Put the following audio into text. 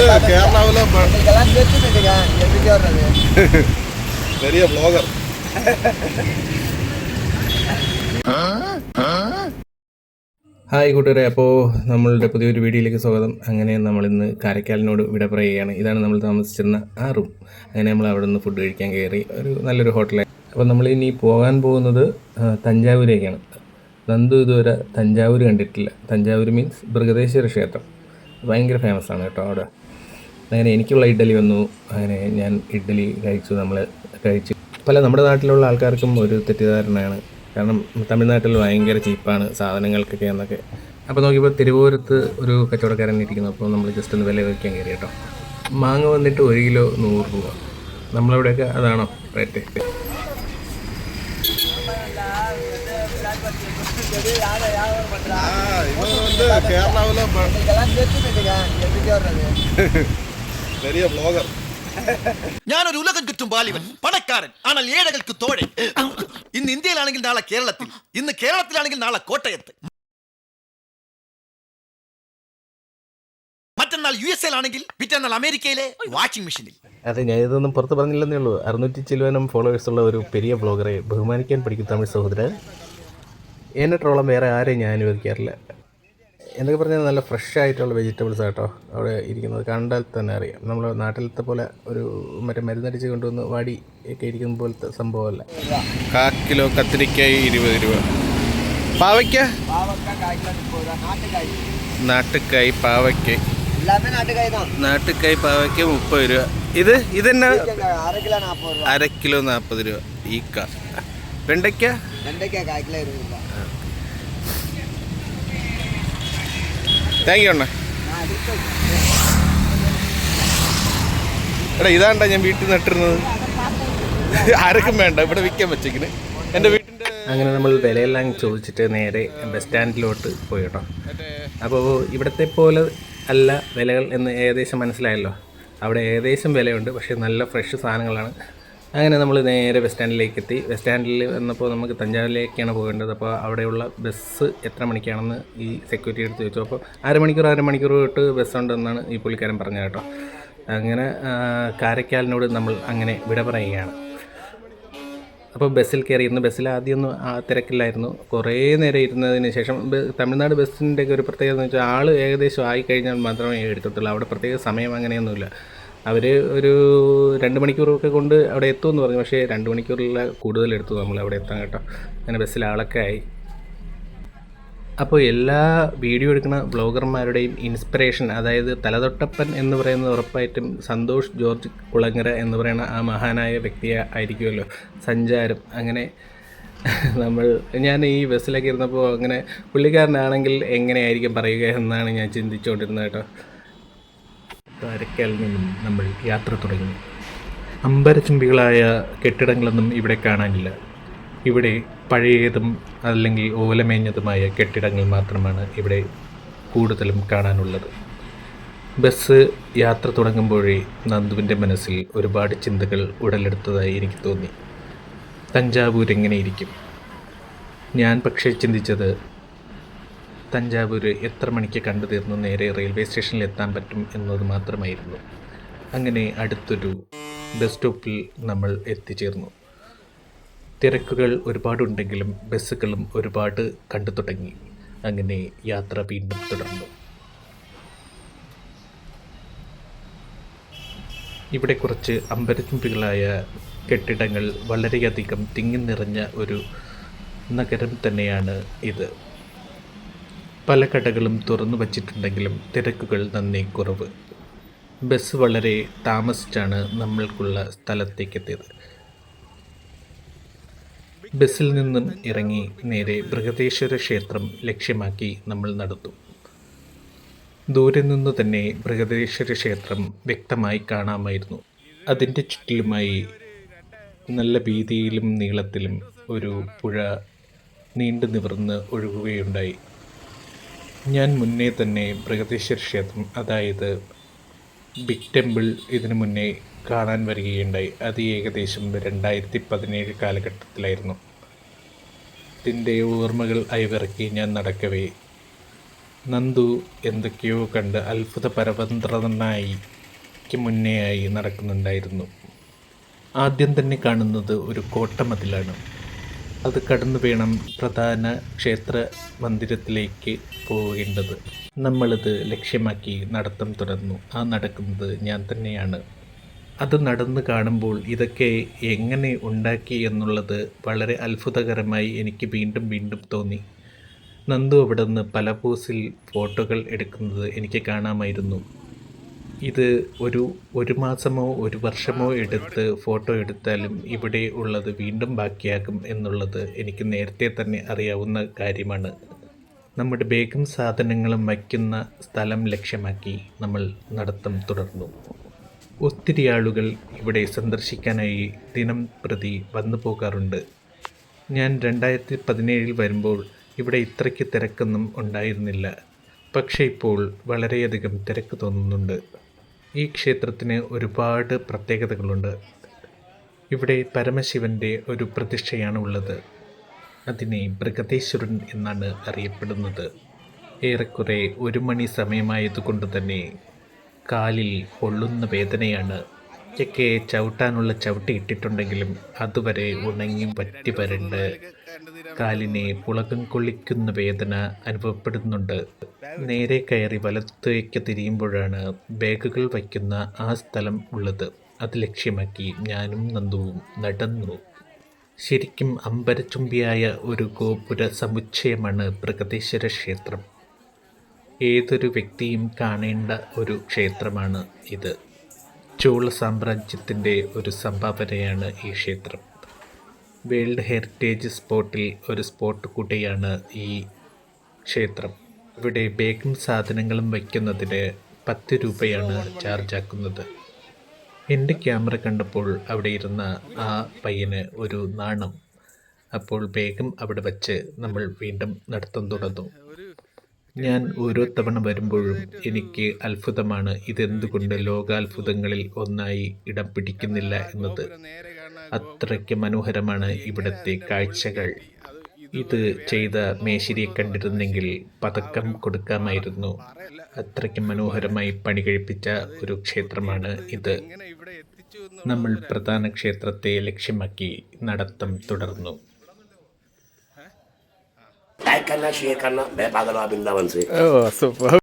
வந்து கேரளாவில் இதெல்லாம் தெரிஞ்சுக்கிட்டுங்க எப்படி வர்றது பெரிய ப்ளாகர் ഹായ് കൂട്ടുകാരെ അപ്പോൾ നമ്മളുടെ പുതിയൊരു വീഡിയോയിലേക്ക് സ്വാഗതം അങ്ങനെ നമ്മൾ ഇന്ന് കാരക്കാലിനോട് വിട പറയുകയാണ് ഇതാണ് നമ്മൾ താമസിച്ചിരുന്ന ആ റൂം അങ്ങനെ നമ്മൾ അവിടെ നിന്ന് ഫുഡ് കഴിക്കാൻ കയറി ഒരു നല്ലൊരു ഹോട്ടലായി അപ്പോൾ നമ്മൾ ഇനി പോകാൻ പോകുന്നത് ആ, തഞ്ചാവൂരേക്കാണ് നന്ദു ഇതുവരെ തഞ്ചാവൂർ കണ്ടിട്ടില്ല തഞ്ചാവൂർ മീൻസ് ബൃഹദേശ്വര ക്ഷേത്രം ഭയങ്കര ഫേമസ് ആണ് കേട്ടോ അവിടെ അങ്ങനെ എനിക്കുള്ള ഇഡ്ഡലി വന്നു അങ്ങനെ ഞാൻ ഇഡ്ഡലി കഴിച്ചു നമ്മൾ കഴിച്ചു പല നമ്മുടെ നാട്ടിലുള്ള ആൾക്കാർക്കും ഒരു തെറ്റിദ്ധാരണയാണ് കാരണം തമിഴ്നാട്ടിൽ ഭയങ്കര ചീപ്പാണ് സാധനങ്ങൾക്കൊക്കെ എന്നൊക്കെ അപ്പോൾ നോക്കിയപ്പോൾ തിരുവോരത്ത് ഒരു കച്ചവടക്കാരൻ ഇരിക്കുന്നു അപ്പോൾ നമ്മൾ ജസ്റ്റ് ഒന്ന് വില വയ്ക്കാൻ കയറി കേട്ടോ മാങ്ങ വന്നിട്ട് ഒരു കിലോ നൂറ് രൂപ നമ്മളവിടെയൊക്കെ അതാണോ റേറ്റ് இவன் வந்து கேரளாவில் பெரிய ப்ளாகர் ഞാനൊരു ഉലകം ചുറ്റും ബാലിവൻ പണക്കാരൻ ஆனால் ഏഴകൾക്ക് തോഴൻ ഇന്ന് ഇന്ത്യയിലാണെങ്കിൽ നാളെ കേരളത്തിൽ ഇന്ന് കേരളത്തിലാണെങ്കിൽ നാളെ കോട്ടയത്ത് മറ്റന്നാൾ യു എസ് എയിലാണെങ്കിൽ പിറ്റന്നാൾ അമേരിക്കയിലെ വാഷിംഗ് മെഷീനിൽ അതെ ഞാൻ ഇതൊന്നും പുറത്ത് പറഞ്ഞില്ലെന്നേ ഉള്ളൂ അറുന്നൂറ്റി ചില്ലുവനം ഫോളോവേഴ്സ് ഉള്ള ഒരു പെരിയ ബ്ലോഗറെ ബഹുമാനിക്കാൻ പഠിക്കും തമിഴ് സഹോദരൻ എന്നിട്ടോളം വേറെ ആരെയും ഞാൻ അനുവദിക്കാറില്ല എന്തൊക്കെ പറഞ്ഞാൽ നല്ല ഫ്രഷ് ആയിട്ടുള്ള വെജിറ്റബിൾസ് കേട്ടോ അവിടെ ഇരിക്കുന്നത്. കണ്ടാൽ തന്നെ അറിയാം. നമ്മൾ നാട്ടിലത്തെ പോലെ ഒരു മറ്റേ മരുന്നടിച്ച് കൊണ്ടുവന്ന് വാടി ഒക്കെ ഇരിക്കുന്ന പോലത്തെ സംഭവമല്ല. കാ കിലോ കത്തിരിക്ക ഇരുപത് രൂപ. പാവയ്ക്ക? നാട്ടുക്കായി പാവയ്ക്ക. നാട്ടുക്കായി പാവയ്ക്ക മുപ്പത് രൂപ. ഇത് ഇതെന്നാ? അര കിലോ നാൽപ്പത് രൂപ. ഈ കാ. വെണ്ടയ്ക്ക? വെണ്ടയ്ക്ക താങ്ക് യു അണ്ണ. എടാ ഇതാണ്ടാ ഞാൻ വീട്ടിൽ നട്ടിരുന്നത് ആരൊക്കെ വേണ്ട ഇവിടെ വിൽക്കാൻ പറ്റിക്കിന് എന്റെ വീട്ടിന്റെ അങ്ങനെ നമ്മൾ വിലയെല്ലാം ചോദിച്ചിട്ട് നേരെ ബസ് സ്റ്റാൻഡിലോട്ട് പോയി അപ്പോൾ ഇവിടത്തെ പോലെ അല്ല വിലകൾ എന്ന് ഏകദേശം മനസ്സിലായല്ലോ. അവിടെ ഏകദേശം വിലയുണ്ട് പക്ഷേ നല്ല ഫ്രഷ് സാധനങ്ങളാണ്. അങ്ങനെ നമ്മൾ നേരെ ബസ് സ്റ്റാൻഡിലേക്ക് എത്തി ബസ് സ്റ്റാൻഡിൽ വന്നപ്പോൾ നമുക്ക് തഞ്ചാവൂരിലേക്കാണ് പോകേണ്ടത്. അപ്പോൾ അവിടെയുള്ള ബസ് എത്ര മണിക്കാണെന്ന് ഈ സെക്യൂരിറ്റി എടുത്ത് ചോദിച്ചു അപ്പോൾ അരമണിക്കൂർ അരമണിക്കൂർ തൊട്ട് ബസ് ഉണ്ടെന്നാണ് ഈ പുള്ളിക്കാരൻ പറഞ്ഞത് കേട്ടോ. അങ്ങനെ കാരക്കാലിനോട് നമ്മൾ അങ്ങനെ വിട പറയുകയാണ്. അപ്പോൾ ബസ്സിൽ കയറി ഇന്ന് ബസ്സിൽ ആദ്യമൊന്നും ആ തിരക്കില്ലായിരുന്നു. കുറേ നേരം ഇരുന്നതിന് ശേഷം തമിഴ്നാട് ബസ്സിന്റെയൊക്കെ ഒരു പ്രത്യേകത എന്ന് വെച്ചാൽ ആൾ ഏകദേശം ആയി കഴിഞ്ഞാൽ മാത്രമേ എടുക്കത്തുള്ളൂ അവിടെ പ്രത്യേക സമയം അങ്ങനെയൊന്നുമില്ല. അവർ ഒരു രണ്ട് മണിക്കൂറൊക്കെ കൊണ്ട് അവിടെ എത്തുമെന്ന് പറഞ്ഞു. പക്ഷേ രണ്ട് മണിക്കൂറിൽ കൂടുതൽ എടുത്തു നമ്മൾ അവിടെ എത്താൻ കേട്ടോ. അങ്ങനെ ബസ്സിൽ ആളൊക്കെ ആയി. അപ്പോൾ എല്ലാ വീഡിയോ എടുക്കുന്ന ബ്ലോഗർമാരുടെയും ഇൻസ്പിറേഷൻ അതായത് തലതൊട്ടപ്പൻ എന്ന് പറയുന്നത് ഉറപ്പായിട്ടും സന്തോഷ് ജോർജ് കുളങ്ങര എന്ന് പറയുന്ന ആ മഹാനായ വ്യക്തിയെ ആയിരിക്കുമല്ലോ. സഞ്ചാരം. അങ്ങനെ നമ്മൾ ഞാൻ ഈ ബസ്സിലൊക്കെ ഇരുന്നപ്പോൾ അങ്ങനെ പുള്ളിക്കാരനാണെങ്കിൽ എങ്ങനെയായിരിക്കും പറയുക എന്നാണ് ഞാൻ ചിന്തിച്ചുകൊണ്ടിരുന്നത് കേട്ടോ. കാരക്കാലിൽ നിന്നും നമ്മൾ യാത്ര തുടങ്ങി. അമ്പരചുംബികളായ കെട്ടിടങ്ങളൊന്നും ഇവിടെ കാണാനില്ല. ഇവിടെ പഴയതും അല്ലെങ്കിൽ ഓലമേഞ്ഞതുമായ കെട്ടിടങ്ങൾ മാത്രമാണ് ഇവിടെ കൂടുതലും കാണാനുള്ളത്. ബസ് യാത്ര തുടങ്ങുമ്പോഴേ നന്ദുവിന്റെ മനസ്സിൽ ഒരുപാട് ചിന്തകൾ ഉടലെടുത്തതായി എനിക്ക് തോന്നി. തഞ്ചാവൂർ എങ്ങനെയിരിക്കും ഞാൻ പക്ഷേ ചിന്തിച്ചത് തഞ്ചാവൂർ എത്ര മണിക്ക് കണ്ടു തീർന്നു? നേരെ റെയിൽവേ സ്റ്റേഷനിൽ എത്താൻ പറ്റും എന്നത് മാത്രമായിരുന്നു. അങ്ങനെ അടുത്തൊരു ബസ് സ്റ്റോപ്പിൽ നമ്മൾ എത്തിച്ചേർന്നു. തിരക്കുകൾ ഒരുപാടുണ്ടെങ്കിലും ബസ്സുകളും ഒരുപാട് കണ്ടു തുടങ്ങി. അങ്ങനെ യാത്ര വീണ്ടും തുടർന്നു. ഇവിടെ കുറച്ച് അമ്പരചുംബികളായ കെട്ടിടങ്ങൾ വളരെയധികം തിങ്ങി നിറഞ്ഞ ഒരു നഗരം തന്നെയാണ് ഇത്. പല കടകളും തുറന്നു വച്ചിട്ടുണ്ടെങ്കിലും തിരക്കുകൾ നന്നേ കുറവ്. ബസ് വളരെ താമസിച്ചാണ് നമ്മൾക്കുള്ള സ്ഥലത്തേക്ക് എത്തിയത്. ബസ്സിൽ നിന്നും ഇറങ്ങി നേരെ ബൃഹദേശ്വര ക്ഷേത്രം ലക്ഷ്യമാക്കി നമ്മൾ നടന്നു. ദൂരെ നിന്ന് തന്നെ ബൃഹദേശ്വര ക്ഷേത്രം വ്യക്തമായി കാണാമായിരുന്നു. അതിന്റെ ചുറ്റിലുമായി നല്ല ഭീതിയിലും നീളത്തിലും ഒരു പുഴ നീണ്ടു നിവർന്ന് ഒഴുകുകയുണ്ടായി. ഞാൻ മുന്നേ തന്നെ ബൃഹദേശ്വര ക്ഷേത്രം അതായത് ബിഗ് ടെമ്പിൾ ഇതിനു മുന്നേ കാണാൻ വരികയുണ്ടായി. അത് ഏകദേശം രണ്ടായിരത്തി പതിനേഴ് കാലഘട്ടത്തിലായിരുന്നു. ഇതിന്റെ ഓർമ്മകൾ അയവിറക്കി ഞാൻ നടക്കവേ. നന്ദു എന്തൊക്കെയോ കണ്ട് അത്ഭുത പരവന്ത്രനായിക്ക് മുന്നേയായി നടക്കുന്നുണ്ടായിരുന്നു. ആദ്യം തന്നെ കാണുന്നത് ഒരു കോട്ടമതിലാണ്. അത് കടന്നു വേണം പ്രധാന ക്ഷേത്ര മന്ദിരത്തിലേക്ക് പോകേണ്ടത്. നമ്മളിത് ലക്ഷ്യമാക്കി നടത്തം തുടർന്നു. ആ നടക്കുന്നത് ഞാൻ തന്നെയാണ്. അത് നടന്ന് കാണുമ്പോൾ ഇതൊക്കെ എങ്ങനെ ഉണ്ടാക്കി എന്നുള്ളത് വളരെ അത്ഭുതകരമായി എനിക്ക് വീണ്ടും വീണ്ടും തോന്നി. നന്ദു അവിടെ നിന്ന് പല പോസിൽ ഫോട്ടോകൾ എടുക്കുന്നത് എനിക്ക് കാണാമായിരുന്നു. ഇത് ഒരു ഒരു മാസമോ ഒരു വർഷമോ എടുത്ത് ഫോട്ടോ എടുത്താലും ഇവിടെ ഉള്ളത് വീണ്ടും ബാക്കിയാകും എന്നുള്ളത് എനിക്ക് നേരത്തെ തന്നെ അറിയാവുന്ന കാര്യമാണ്. നമ്മുടെ ബേഗും സാധനങ്ങളും വയ്ക്കുന്ന സ്ഥലം ലക്ഷ്യമാക്കി നമ്മൾ നടത്തം തുടർന്നു. ഒത്തിരി ആളുകൾ ഇവിടെ സന്ദർശിക്കാനായി ദിനം പ്രതി വന്നു പോകാറുണ്ട്. ഞാൻ രണ്ടായിരത്തി പതിനേഴിൽ വരുമ്പോൾ ഇവിടെ ഇത്രയ്ക്ക് തിരക്കൊന്നും ഉണ്ടായിരുന്നില്ല. പക്ഷേ ഇപ്പോൾ വളരെയധികം തിരക്ക് തോന്നുന്നുണ്ട്. ഈ ക്ഷേത്രത്തിന് ഒരുപാട് പ്രത്യേകതകളുണ്ട്. ഇവിടെ പരമശിവന്റെ ഒരു പ്രതിഷ്ഠയാണ് ഉള്ളത് അതിനെ ബൃഗതേശ്വരൻ എന്നാണ് അറിയപ്പെടുന്നത്. ഏറെക്കുറെ ഒരു മണി സമയമായതുകൊണ്ട് തന്നെ കാലിൽ കൊള്ളുന്ന വേദനയാണ് ഒക്കെ ചവിട്ടാനുള്ള ചവിട്ടി ഇട്ടിട്ടുണ്ടെങ്കിലും അതുവരെ ഉണങ്ങി പറ്റി വരണ്ട്. കാലിനെ പുളകം കൊള്ളിക്കുന്ന വേദന അനുഭവപ്പെടുന്നുണ്ട്. നേരെ കയറി വലത്തേക്ക് തിരിയുമ്പോഴാണ് ബാഗുകൾ വയ്ക്കുന്ന ആ സ്ഥലം ഉള്ളത്. അത് ലക്ഷ്യമാക്കി ഞാനും നന്ദുവും നടന്നു. ശരിക്കും അമ്പരചുംബിയായ ഒരു ഗോപുര സമുച്ചയമാണ് ബൃഹദേശ്വര ക്ഷേത്രം. ഏതൊരു വ്യക്തിയും കാണേണ്ട ഒരു ക്ഷേത്രമാണ് ഇത്. ചോള സാമ്രാജ്യത്തിന്റെ ഒരു സംഭാവനയാണ് ഈ ക്ഷേത്രം. വേൾഡ് ഹെറിറ്റേജ് സ്പോട്ടിൽ ഒരു സ്പോട്ട് കൂടിയാണ് ഈ ക്ഷേത്രം. ഇവിടെ ബേക്കിംഗ് സാധനങ്ങളും വയ്ക്കുന്നതിന് പത്ത് രൂപയാണ് ചാർജ് ആക്കുന്നത്. എന്റെ ക്യാമറ കണ്ടപ്പോൾ അവിടെ ഇരുന്ന ആ പയ്യന് ഒരു നാണം. അപ്പോൾ ബേഗം അവിടെ വച്ച് നമ്മൾ വീണ്ടും നടത്തം തുടർന്നു. ഞാൻ ഓരോ തവണ വരുമ്പോഴും എനിക്ക് അത്ഭുതമാണ് ഇതെന്തുകൊണ്ട് ലോകാത്ഭുതങ്ങളിൽ ഒന്നായി ഇടം പിടിക്കുന്നില്ല എന്നത്. അത്രയ്ക്ക് മനോഹരമാണ് ഇവിടുത്തെ കാഴ്ചകൾ. ഇത് ചെയ്ത മേശിരിയെ കണ്ടിരുന്നെങ്കിൽ പതക്കം കൊടുക്കാമായിരുന്നു. അത്രയ്ക്ക് മനോഹരമായി പണി കഴിപ്പിച്ച ഒരു ക്ഷേത്രമാണ് ഇത്. നമ്മൾ പ്രധാന ക്ഷേത്രത്തെ ലക്ഷ്യമാക്കി നടത്തം തുടർന്നു. like and share, and subscribe. Oh, super.